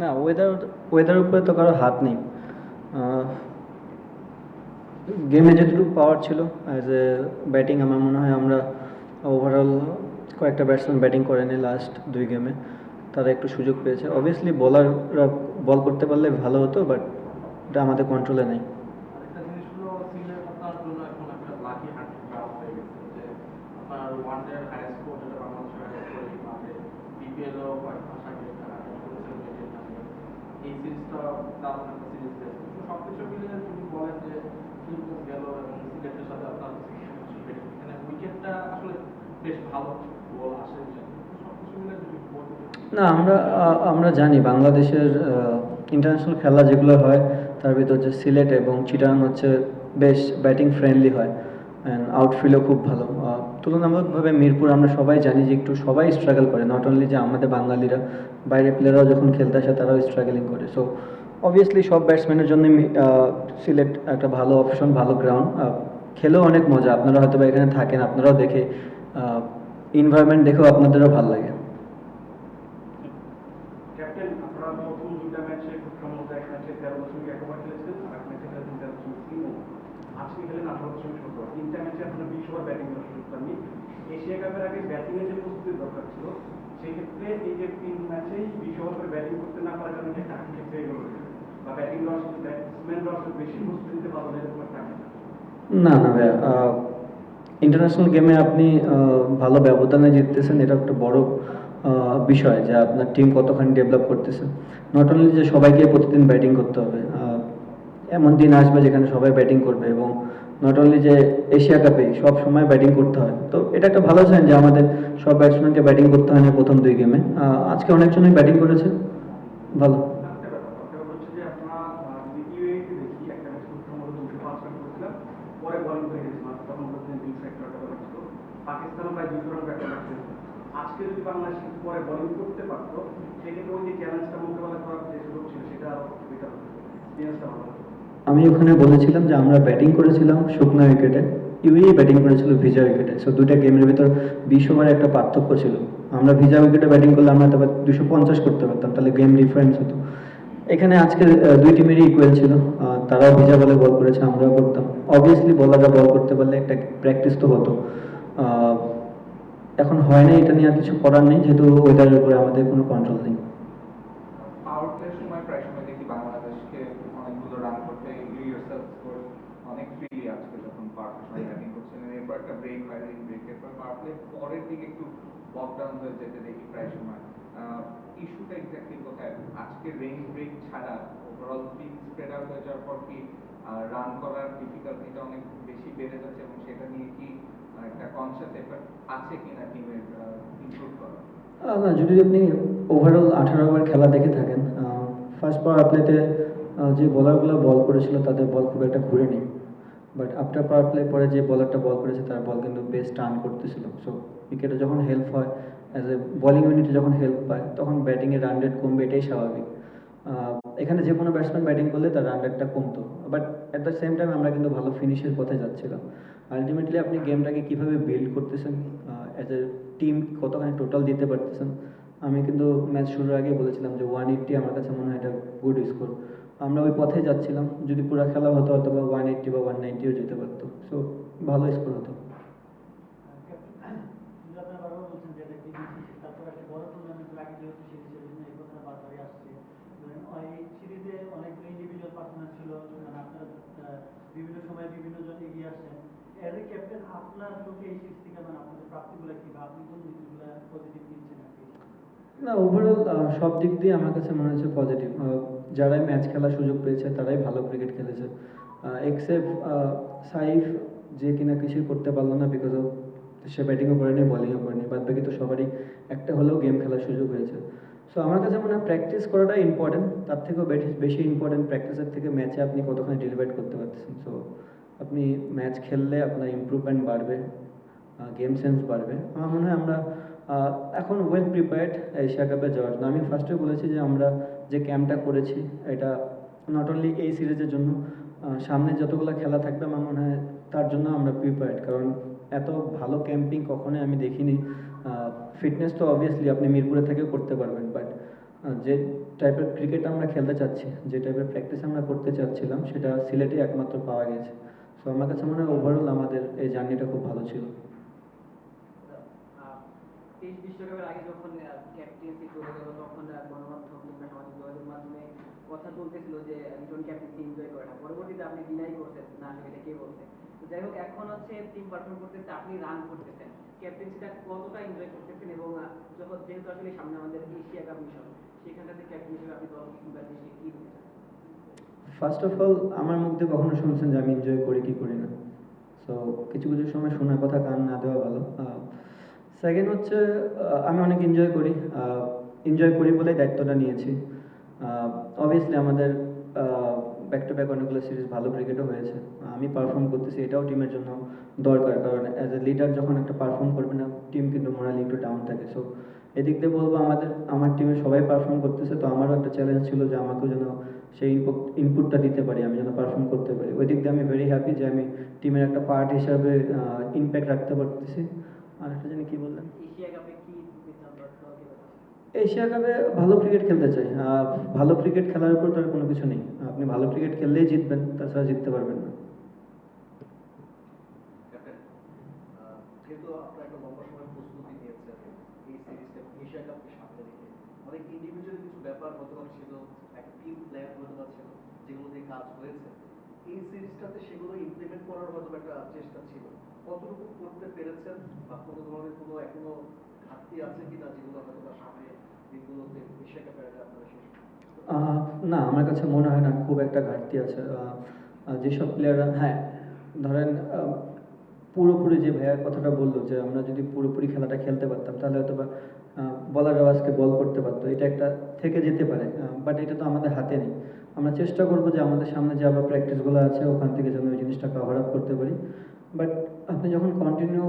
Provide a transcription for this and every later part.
না ওয়েদার ওয়েদারের উপরে তো কারোর হাত নেই। গেমে যেটুকু পাওয়ার ছিল অ্যাজ এ ব্যাটিং আমার মনে হয় আমরা ওভারঅল কয়েকটা ব্যাটসম্যান ব্যাটিং করেনি লাস্ট দুই গেমে তারা একটু সুযোগ পেয়েছে। অবভিয়াসলি বলাররা বল করতে পারলে ভালো হতো বাট এটা আমাদের কন্ট্রোলে নেই আরেকটা জিনিস হলো সিলেট আপনার জন্য এখন একটা লাকি হান্টিং গ্রাউন্ড হয়ে গেছে যে আপনার ওয়ান ডে হাইয়েস্ট স্কোর যেটা বাংলাদেশের হাইয়েস্ট স্কোর এই মাঠে বিপিএলও কয়েক মাস আগে তারা করেছিল মেয়েদের নামে এই সিরিজটা দারুণ একটা সিরিজ গেছে তো সব কিছু মিলিয়ে যদি বলেন যে ফিলিপিন্স গেল এবং সিলেটের সাথে আপনার এখানে উইকেটটা আসলে না, আমরা আমরা জানি বাংলাদেশের ইন্টারন্যাশনাল খেলা যেগুলো হয়, তার ভিতর হচ্ছে সিলেট এবং চিটাং হচ্ছে বেশ ব্যাটিং ফ্রেন্ডলি হয় অ্যান্ড আউটফিল্ডও খুব ভালো। তুলনামূলকভাবে মিরপুর আমরা সবাই জানি যে একটু সবাই স্ট্রাগল করে নট অনলি যে আমাদের বাঙালিরা, বাইরের প্লেয়াররাও যখন খেলতে আসে তারাও স্ট্রাগলিং করে। সো অবভিয়াসলি সব ব্যাটসম্যানের জন্য সিলেট একটা ভালো অপশন ভালো গ্রাউন্ড খেলেও অনেক মজা, আপনারা হয়তো এখানে থাকেন, আপনারাও দেখে ইনভায়রনমেন্ট দেখেও আপনাদেরও ভালো লাগে। এশিয়া কাপের আগে ব্যাটিংয়ে যে প্রস্তুতির দরকার ছিল সেক্ষেত্রে এই যে তিন ম্যাচেই বিশ ওভার ব্যাটিং করতে না পারার কারণে একটা আক্ষেপ হয়ে গেল বা ব্যাটিং দশ ব্যাটসম্যান দশ বেশি প্রস্তুতি এরকম একটা আক্ষেপ। না। না ভাইয়া ইন্টারন্যাশনাল গেমে আপনি ভালো ব্যবধানে জিততেছেন, এটা একটা বড় বিষয় যে আপনার টিম কতখানি ডেভেলপ করতেছে। নট অনলি যে সবাইকে প্রতিদিন ব্যাটিং করতে হবে এমন দিন আসবে যেখানে সবাই ব্যাটিং করবে এবং নট অনলি যে এশিয়া কাপে সব সময় ব্যাটিং করতে হয়। তো এটা একটা ভালো সাইন যে আমাদের সব ব্যাটসম্যানকে ব্যাটিং করতে হয় না প্রথম দুই গেমে আজকে অনেকজনই ব্যাটিং করেছে। ভালো আরেকটা ব্যাপার, একটা ব্যাপার হচ্ছে যে আপনারা, আহ, যদি UAE তে দেখি, একটা ম্যাচে খুব সম্ভবত 205 রান করেছিলাম, পরে bowling হয়ে গেছে, মানে তখন বলছিলেন 201 রান bowling ছিল। পাকিস্তানও প্রায় 200 রান ব্যাট করেছে। আজকে যদি বাংলাদেশ কিন্তু পরে বোলিং করতে পারতো সেক্ষেত্রে ওই যে আমি ওখানে বলেছিলাম যে আমরা ব্যাটিং করেছিলাম শুকনো উইকেটে। ইউই ব্যাটিং করেছিল, ভিজা উইকেটে। সো দুইটা গেমের ভিতর বিশ ওভারে একটা পার্থক্য ছিল। আমরা ভিজা উইকেটে ব্যাটিং করলে আমরা তবে দুশো পঞ্চাশ করতে পারতাম, তাহলে গেম ডিফারেন্স হতো। এখানে আজকে দুই টিমেরই ইকুয়াল ছিল। তারাও ভিজা বলে বল করেছে, আমরাও করতাম। অবভিয়াসলি বলাররা বল করতে পারলে একটা প্র্যাকটিস তো হতো। এখন হয় না, এটা নিয়ে আর কিছু করার নেই, যেহেতু ওয়েদারের উপরে আমাদের কোনো কন্ট্রোল নেই পাওয়ার প্লের সময় প্রায় সময় দেখি বাংলাদেশকে অনেকগুলো রান করতে ইউএসএল স্কোর অনেক ফ্রিলি আজকে যখন পাওয়ার প্লে সময় ব্যাটিং করছিলেন এরপর একটা ব্রেক হয় এই ব্রেকের পর পাওয়ার প্লে পরের দিকে একটু বক ডাউন হয়ে যেতে দেখি প্রায় সময় ইস্যুটা এক্স্যাক্টলি কোথায় আজকে রেইন ব্রেক ছাড়া ওভারঅল পিচ স্প্রেড আউট হয়ে যাওয়ার পর কি রান করার ডিফিকাল্টিটা অনেক বেশি বেড়ে যাচ্ছে এবং সেটা নিয়ে কি একটা কনসিয়াস এফর্ট আছে কিনা টিমের ইমপ্রুভ করা না, যদি আপনি ওভারঅল আঠারো ওভার খেলা দেখে থাকেন ফার্স্ট পাওয়ার প্লেতে যে বলারগুলো বল করেছিল তাদের বল খুব একটা ঘুরেনি বাট আফটার পাওয়ার প্লে পরে যে বলারটা বল করেছে, তার বল কিন্তু বেশ টার্ন করতেছিল। সো উইকেটে যখন হেল্প হয় অ্যাজ এ বোলিং ইউনিটে যখন হেল্প পায়, তখন ব্যাটিংয়ের রান রেট কমবে, এটাই স্বাভাবিক। এখানে যে কোনো ব্যাটসম্যান ব্যাটিং করলে তার রান রেটটা কমতো। But at the same time আমরা কিন্তু ভালো ফিনিশের পথে যাচ্ছিলাম। আলটিমেটলি আপনি গেমটাকে কীভাবে বিল্ড করতেছেন অ্যাজ এ টিম কতখানি টোটাল দিতে পারতেছেন, আমি কিন্তু ম্যাচ শুরুর আগে বলেছিলাম যে ওয়ান এইট্টি আমার কাছে মনে হয় এটা গুড স্কোর আমরা ওই পথে যাচ্ছিলাম, যদি পুরো খেলা হতো হয়তো বা ওয়ান এইট্টি বা ওয়ান নাইনটিও যেতে পারতো। সো ভালো স্কোর হতো কিন্তু আপনারা বারবার বলছেন যে এটা একটি বিসিসি তারপর একটা বড় টুর্নামেন্ট লাগে যেহেতু সিরিজের জন্য এই কথা বারবারই আসছে ধরেন ওই সিরিজে অনেকগুলো ইন্ডিভিজুয়াল পার্সোনাল ছিল মানে আপনারা আহ, বিভিন্ন সময়ে বিভিন্ন জন এগিয়ে আসছেন এজ এ ক্যাপ্টেন না ওভারঅল সব দিক দিয়ে আমার কাছে মনে হচ্ছে পজিটিভ যারাই ম্যাচ খেলার সুযোগ পেয়েছে, তারাই ভালো ক্রিকেট খেলেছে। এক্সেপ্ট সাইফ যে কিনা কিছুই করতে পারল না বিকজ অফ সে ব্যাটিংও করেনি বলিংও করেনি। বাদ বাকি তো সবারই একটা হলেও গেম খেলার সুযোগ হয়েছে। সো আমার কাছে মনে হয় প্র্যাকটিস করাটা ইম্পর্টেন্ট তার থেকেও বেশি ইম্পর্টেন্ট প্র্যাকটিসের থেকে ম্যাচে আপনি কতখানি ডেলিভার করতে পারতেছেন। সো আপনি ম্যাচ খেললে আপনার ইমপ্রুভমেন্ট বাড়বে গেম সেন্স বাড়বে। আমার মনে হয় আমরা এখন ওয়েল প্রিপেয়ার্ড এশিয়া কাপে যাওয়ার জন্য। আমি ফার্স্টে বলেছি যে আমরা যে ক্যাম্পটা করেছি, এটা নট অনলি এই সিরিজের জন্য সামনে যতগুলো খেলা থাকবে, আমার মনে হয় তার জন্য আমরা প্রিপেয়ার্ড কারণ এত ভালো ক্যাম্পিং কখনোই আমি দেখিনি। ফিটনেস তো অবভিয়াসলি আপনি মিরপুরে থেকেও করতে পারবেন বাট যে টাইপের ক্রিকেট আমরা খেলতে চাচ্ছি, যে টাইপের প্র্যাকটিস আমরা করতে চাচ্ছিলাম, সেটা সিলেটে একমাত্র পাওয়া গেছে। সো আমার কাছে মনে হয় ওভারঅল আমাদের এই জার্নিটা খুব ভালো ছিল। তো যাই হোক, এখন হচ্ছে টিম পারফর্ম করতেছে, আপনি রান করতেছেন। ক্যাপ্টেন্সিটা কতটা এনজয় করতেছেন এবং যখন, যেহেতু আসলে সামনে আমাদের এশিয়া কাপ মিশন সেখানটাতে ক্যাপ্টেন আপনি দলকে কিংবা ফার্স্ট অফ অল আমার মুখ দিয়ে কখনো শুনছেন যে আমি এনজয় করি কি করি না। সো কিছু কিছু সময় শোনার কথা কান না দেওয়া ভালো। সেকেন্ড হচ্ছে আমি অনেক এনজয় করি। এনজয় করি বলে দায়িত্বটা নিয়েছি। অবভিয়াসলি আমাদের ব্যাক টু ব্যাক অনেকগুলো সিরিজ ভালো ক্রিকেটও হয়েছে। আমি পারফর্ম করতেছি, এটাও টিমের জন্য দরকার। কারণ অ্যাজ এ লিডার যখন একটা পারফর্ম করবে না টিম কিন্তু মোরালি একটু ডাউন থাকে। সো এদিক দিয়ে বলব আমাদের আমার টিমে সবাই পারফর্ম করতেছে তো আমারও একটা চ্যালেঞ্জ ছিল যে আমাকেও যেন সেই ইনপুট ইনপুটটা দিতে পারি আমি যেন পারফর্ম করতে পারি। ওই দিক দিয়ে আমি ভেরি হ্যাপি যে আমি টিমের একটা পার্ট হিসাবে ইম্প্যাক্ট রাখতে পারতেছি। আর একটা জানি কি বললেন? এশিয়া কাপে ভালো ক্রিকেট খেলতে চাই। ভালো ক্রিকেট খেলার উপর তো আর কোনো কিছু নেই। আপনি ভালো ক্রিকেট খেললেই জিতবেন তাছাড়া জিততে পারবেন না ক্যাপ্টেন আহ, যেহেতু আপনারা একটা লম্বা সময় প্রস্তুতি নিয়েছেন এই সিরিজটা এশিয়া কাপকে সামনে রেখে অনেক ইন্ডিভিজুয়াল ছিল, একটা টিম প্লেয়ার ছিল, যেগুলো দিয়ে কাজ হয়েছে। এই সিরিজটাতে সেগুলো ইমপ্লিমেন্ট করার হয়তো একটা চেষ্টা ছিল। কতটুকু করতে পেরেছেন বা কোনো ধরনের কোনো এখনও ঘাটতি আছে কিনা যেগুলো হয়তো বা সামনে দিনগুলোতে আপনারা শেষ না, আমার কাছে মনে হয় না খুব একটা ঘাটতি আছে। যেসব প্লেয়াররা হ্যাঁ ধরেন পুরোপুরি যে ভাইয়ার কথাটা বলল যে আমরা যদি পুরোপুরি খেলাটা খেলতে পারতাম, তাহলে হয়তো বা বলার আজকে বল করতে পারতো, এটা একটা থেকে যেতে পারে বাট এটা তো আমাদের হাতে নেই। আমরা চেষ্টা করব যে আমাদের সামনে যে আবার প্র্যাকটিসগুলো আছে, ওখান থেকে যেন ওই জিনিসটা কভার আপ করতে পারি। বাট আপনি যখন কন্টিনিউ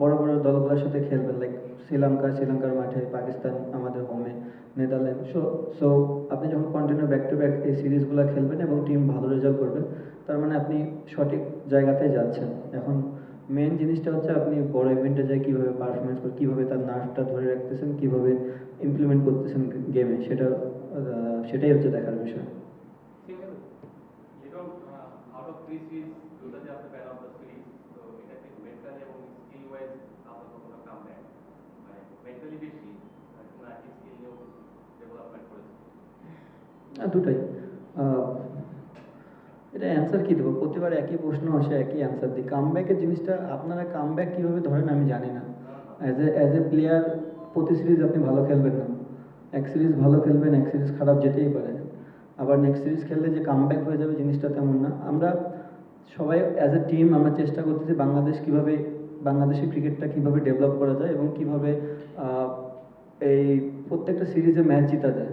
বড় বড় দলগুলোর সাথে খেলবেন লাইক শ্রীলঙ্কা, শ্রীলঙ্কার মাঠে, পাকিস্তান আমাদের হোমে নেদারল্যান্ড সো সো আপনি যখন কন্টিনিউ ব্যাক টু ব্যাক এই সিরিজগুলো খেলবেন এবং টিম ভালো রেজাল্ট করবে, তার মানে আপনি সঠিক জায়গাতে যাচ্ছেন। এখন মেন জিনিসটা হচ্ছে আপনি বড় ইভেন্টে যায় কীভাবে পারফরমেন্স করে কীভাবে তার নার্ভটা ধরে রাখতেছেন কীভাবে ইমপ্লিমেন্ট করতেছেন গেমে সেটা সেটাই হচ্ছে দেখার বিষয়। ব্যাক মানে দুটাই। আহ, এটা অ্যান্সার কী দেবো? প্রতিবার একই প্রশ্ন আসে, একই অ্যান্সার দিই। কামব্যাকের জিনিসটা আপনারা কামব্যাক কীভাবে ধরেন আমি জানি না। As a as a player প্রতি সিরিজ আপনি ভালো খেলবেন না। এক সিরিজ ভালো খেলবেন, এক সিরিজ খারাপ যেতেই পারে। আবার নেক্সট সিরিজ খেললে যে কামব্যাক হয়ে যাবে জিনিসটা তেমন না। আমরা সবাই অ্যাজ এ টিম আমরা চেষ্টা করতেছি বাংলাদেশ কীভাবে, বাংলাদেশের ক্রিকেটটা কীভাবে ডেভেলপ করা যায় এবং কীভাবে এই প্রত্যেকটা সিরিজে ম্যাচ জিতা যায়।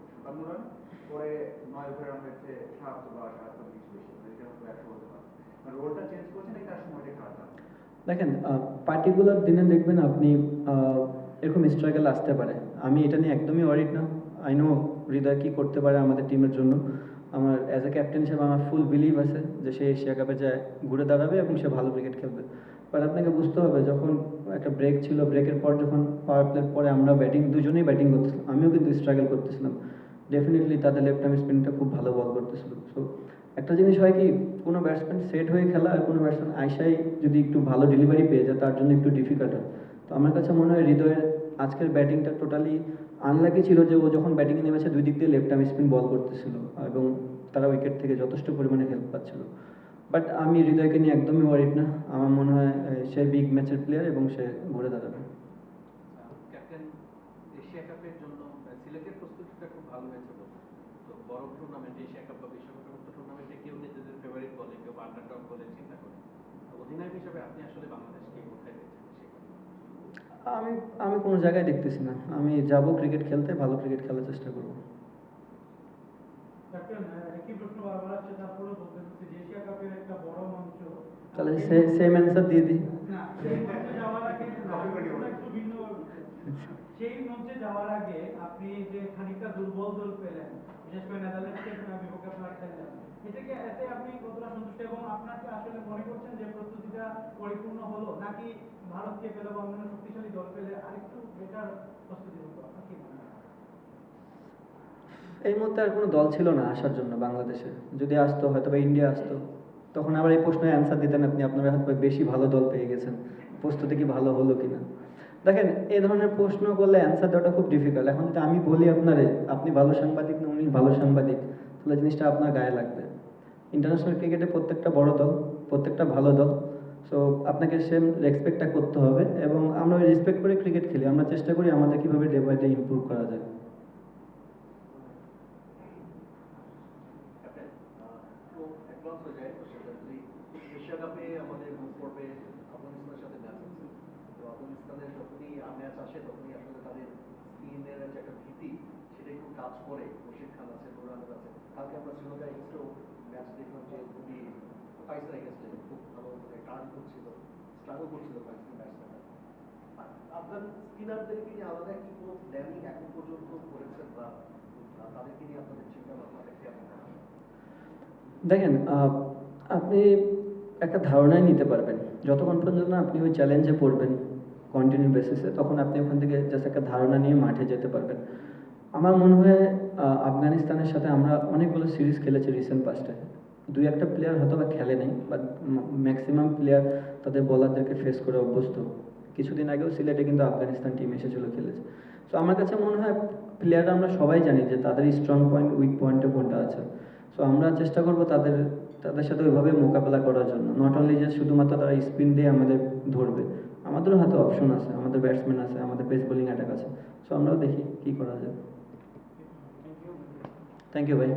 পরে নয় হয়েছে বা সাতাত্তর কিছু বেশি। একশো রোলটা চেঞ্জ করছেন এই তার সময়টা খারাপ দেখেন পার্টিকুলার দিনে দেখবেন আপনি এরকম স্ট্রাগল আসতে পারে। আমি এটা নিয়ে একদমই ওয়ারিড না। আই নো হৃদয় কী করতে পারে আমাদের টিমের জন্য। আমার অ্যাজ এ ক্যাপ্টেন হিসেবে আমার ফুল বিলিভ আছে যে সে এশিয়া কাপে যায়, ঘুরে দাঁড়াবে এবং সে ভালো ক্রিকেট খেলবে। বাট আপনাকে বুঝতে হবে, যখন একটা ব্রেক ছিল ব্রেকের পর যখন পাওয়ার প্লের পরে আমরা ব্যাটিং দুজনেই ব্যাটিং করতেছিলাম। আমিও কিন্তু স্ট্রাগল করতেছিলাম। ডেফিনেটলি তাদের লেফট আর্ম স্পিনটা খুব ভালো বল করতেছিল। সো একটা জিনিস হয় কি, কোনো ব্যাটসম্যান সেট হয়ে খেলা আর কোনো ব্যাটসম্যান আইসাই যদি একটু ভালো ডেলিভারি পেয়ে যায়, তার জন্য একটু ডিফিকাল্ট হয়। তো আমার কাছে মনে হয় হৃদয়ের আজকের ব্যাটিংটা টোটালি আনলাকি ছিল যে ও যখন ব্যাটিংয়ে নেমেছে, দুই দিক দিয়ে লেফট আর্ম স্পিন বল করতেছিল এবং তারা উইকেট থেকে যথেষ্ট পরিমাণে হেল্প পাচ্ছিল। বাট আমি হৃদয়কে নিয়ে একদমই ওয়ারিড না। আমার মনে হয় সে বিগ ম্যাচের প্লেয়ার এবং সে ঘুরে দাঁড়াবে ক্যাপ্টেন এশিয়া কাপের জন্য আহ, সিলেটের প্রস্তুতিটা খুব ভালো হয়েছে বলুন তো বড় টুর্নামেন্ট এশিয়া কাপ বা বিশ্বকাপের মতো টুর্নামেন্টে কেউ নিজেদের ফেভারিট কেউ আন্ডারডগ বলে চিন্তা করে। তো অধিনায়ক হিসেবে আপনি আসলে বাংলাদেশকে কোথায় দেখছেন আমি আমি কোনো জায়গায় দেখতেছি না। আমি যাব ক্রিকেট খেলতে ভালো ক্রিকেট খেলার চেষ্টা করব। ক্যাপ্টেন একই প্রশ্ন বারবার আসছে তারপরেও বলতে হচ্ছে যে এশিয়া কাপের একটা বড় মঞ্চ। তাহলে সেম অ্যান্সার দিয়ে দিই। সেই মঞ্চে যাওয়ার আগে আমরা একটু ভিন্ন সেই মঞ্চে যাওয়ার আগে আপনি যে খানিকটা দুর্বল দল পেলেন বিশেষ করে নেদারল্যান্ডসের বিপক্ষে আপনারা খেললেন এটাকে এতে আপনি কতটা সন্তুষ্ট এবং আসলে মনে করছেন যে প্রস্তুতিটা পরিপূর্ণ হলো, নাকি ভারতকে পেলে বা শক্তিশালী দল পেলে আরেকটু বেটার প্রস্তুতি হতো? আপনার কি এই মুহূর্তে আর কোনো দল ছিল না আসার জন্য বাংলাদেশে। যদি আসতো, হয়তো বা ইন্ডিয়া আসতো। তখন আবার এই প্রশ্নের অ্যান্সার দিতেন আপনি, আপনারা হয়তো বেশি ভালো দল পেয়ে গেছেন। প্রস্তুতি কি ভালো হলো কিনা? দেখেন এই ধরনের প্রশ্ন করলে অ্যান্সার দেওয়াটা খুব ডিফিকাল্ট এখন যদি আমি বলি আপনারে, আপনি ভালো সাংবাদিক না উনি ভালো সাংবাদিক? তাহলে জিনিসটা আপনার গায়ে লাগবে। ইন্টারন্যাশনাল ক্রিকেটে প্রত্যেকটা বড় দল, প্রত্যেকটা ভালো দল সো আপনাকে সেম রেসপেক্টটা করতে হবে এবং আমরা ওই রেসপেক্ট করে ক্রিকেট খেলি। আমরা চেষ্টা করি আমাদের কীভাবে ডে বাই ডে ইমপ্রুভ করা যায়। কাজ করে খান আছে নুর আছে কালকে আমরা শ্রীলঙ্কা এগেনস্টও ম্যাচ দেখলাম যে খুবই পাকিস্তান এগেনস্টে খুব ভালো মানে টার্ন করছিল স্ট্রাগল করছিল পাকিস্তান ব্যাটসম্যানরা আফগান স্পিনারদেরকে নিয়ে আলাদা কি কোনো প্ল্যানিং এখন পর্যন্ত করেছেন বা তাদেরকে নিয়ে আপনাদের চিন্তা ভাবনাটা কেমন? দেখেন আপনি একটা ধারণাই নিতে পারবেন। যতক্ষণ পর্যন্ত না আপনি ওই চ্যালেঞ্জে পড়বেন কন্টিনিউ বেসিসে তখন আপনি ওখান থেকে জাস্ট একটা ধারণা নিয়ে মাঠে যেতে পারবেন। আমার মনে হয় আফগানিস্তানের সাথে আমরা অনেকগুলো সিরিজ খেলেছি রিসেন্ট পাস্টে দুই একটা প্লেয়ার হয়তো বা খেলে নেই বাট ম্যাক্সিমাম প্লেয়ার তাদের বলারদেরকে ফেস করে অভ্যস্ত। কিছুদিন আগেও সিলেটে কিন্তু আফগানিস্তান টিম এসেছিল খেলেছে। সো আমার কাছে মনে হয় প্লেয়াররা আমরা সবাই জানি যে তাদের স্ট্রং পয়েন্ট উইক পয়েন্টে কোনটা আছে। সো আমরা চেষ্টা করব তাদের তাদের সাথে ওইভাবে মোকাবেলা করার জন্য। নট অনলি যে শুধুমাত্র তারা স্পিন দিয়ে আমাদের ধরবে, আমাদেরও হাতে অপশন আছে, আমাদের ব্যাটসম্যান আছে, আমাদের পেস বোলিং অ্যাটাক আছে। সো আমরাও দেখি কী করা যায়। थैंक यू भाई